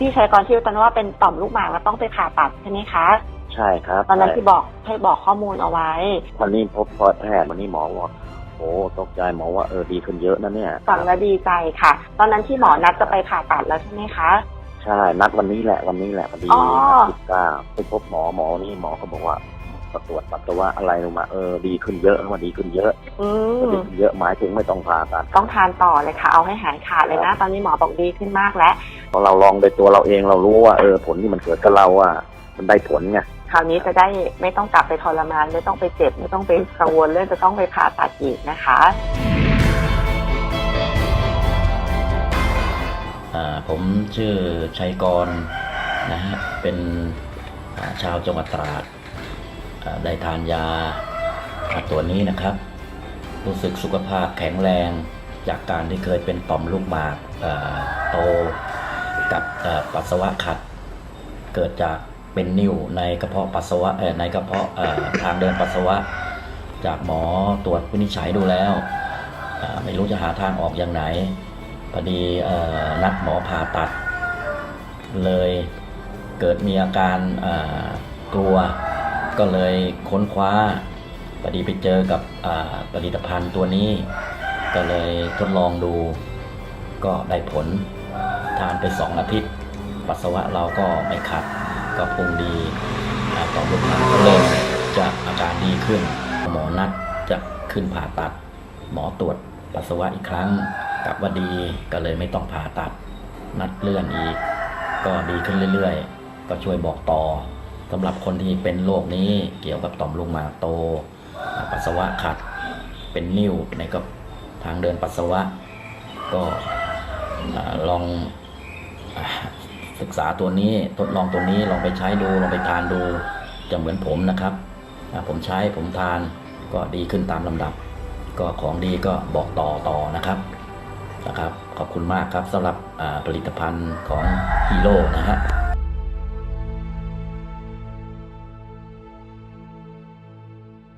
พี่ชัยกรที่ตอนนั้นว่าเป็นต่อมลูกหมากแล้วต้องไปผ่าตัดใช่ไหมคะใช่ครับตอนนั้นที่บอกให้บอกข้อมูลเอาไว้ วันนี้พบแพทย์วันนี้หมอบอกโอ้ตกใจหมอว่าเออดีขึ้นเยอะนะเนี่ยฟังแล้วดีใจค่ะ ตอนนั้นที่หมอนัดจะไปผ่าตัดแล้วใช่ไหมคะใช่นัดวันนี้แหละวันนี้แหละพอดีอ๋อสิบเก้าไปพบหมอหมอนี่หมอเขาบอกว่า ตรวจปัสสาวะอะไรลงมาเออดีขึ้นเยอะว่าดีขึ้นเยอะอืดีมขึ้นเยอะหมายถึงไม่ต้องผ่าตัดต้องทานต่อเลยค่ะ เอาให้หายขาดเลยนะ ตอนนี้หมอบอกดีขึ้นมากแล้วพอเราลองโดยตัวเราเองเรารู้ว่าเออผลที่มันเกิดกับเราอะมันได้ผลไงคราวนี้จะได้ไม่ต้องกลับไปทรมานไม่ต้องไปเจ็บไม่ต้องไปกังวลเรื่องจะต้องไปผ่าตัดอีกนะคะอ่าผมชื่อชัยกรนะฮะเป็นอ่าชาวจังหวัดตราดอ่า ได้ทานยาตัวนี้นะครับ รู้สึกสุขภาพแข็งแรงจากการที่เคยเป็นต่อมลูกหมากโตกับปัสสาวะขัด เกิดจากเป็นนิ่วในกระเพาะปัสสาวะในกระเพาะทางเดินปัสสาวะ จากหมอตรวจวินิจฉัยดูแล้ว ไม่รู้จะหาทางออกอย่างไหนพอดีนัดหมอผ่าตัด เลยเกิดมีอาการกลัว ก็เลยค้นคว้าพอดีไปเจอกับผลิตภัณฑ์ตัวนี้ ก็เลยทดลองดู ก็ได้ผลทานไปสองอาทิตย์ปัสสาวะเราก็ไม่ขัดก็พุงดีต่อมลูกหมากก็เริ่มจะอาการดีขึ้น หมอนัดจะขึ้นผ่าตัด หมอตรวจปัสสาวะอีกครั้งกลับว่าดีก็เลยไม่ต้องผ่าตัด นัดเลื่อนอีก ก็ดีขึ้นเรื่อยๆ ก็ช่วยบอกต่อ สำหรับคนที่เป็นโรคนี้เกี่ยวกับต่อมลูกหมากโต ปัสสาวะขัดเป็นนิ่วในกับทางเดินปัสสาวะ ก็ลองศึกษาตัวนี้ทดลองตัวนี้ลองไปใช้ดูลองไปทานดูจะเหมือนผมนะครับ ผมใช้ผมทานก็ดีขึ้นตามลำดับ ก็ของดีก็บอกต่อต่อนะครับนะครับ ขอบคุณมากครับสำหรับผลิตภัณฑ์ของฮีโร่นะฮะ